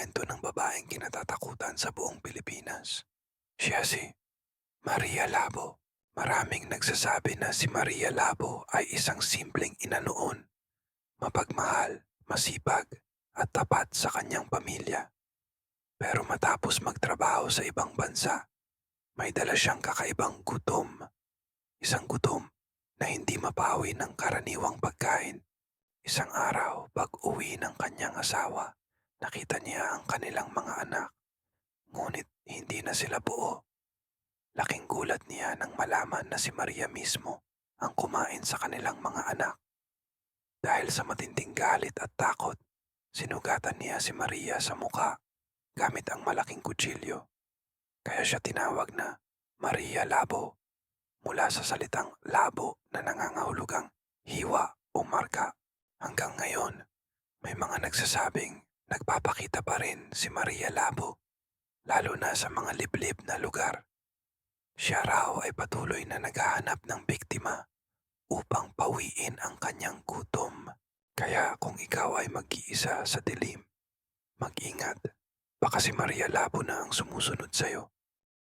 kwento ng babaeng kinatatakutan sa buong Pilipinas. Siya si Maria Labo. Maraming nagsasabi na si Maria Labo ay isang simpleng ina noon. Mapagmahal, masipag, at tapat sa kanyang pamilya. Pero matapos magtrabaho sa ibang bansa, may dala siyang kakaibang gutom. Isang gutom na hindi mapawi ng karaniwang pagkain. Isang araw, pag uwi ng kanyang asawa, nakita niya ang kanilang mga anak. Ngunit hindi na sila buo. Laking gulat niya nang malaman na si Maria mismo ang kumain sa kanilang mga anak. Dahil sa matinding galit at takot, sinugatan niya si Maria sa muka gamit ang malaking kutsilyo. Kaya siya tinawag na Maria Labo mula sa salitang labo na nangangahulugang hiwa o marka. Hanggang ngayon, may mga nagsasabing nagpapakita pa rin si Maria Labo, lalo na sa mga liblib na lugar. Siya raw ay patuloy na naghahanap ng biktima upang pawiin ang kanyang gutom. Kaya kung ikaw ay mag-iisa sa dilim, mag-ingat. Baka si Maria Labo na ang sumusunod sa'yo.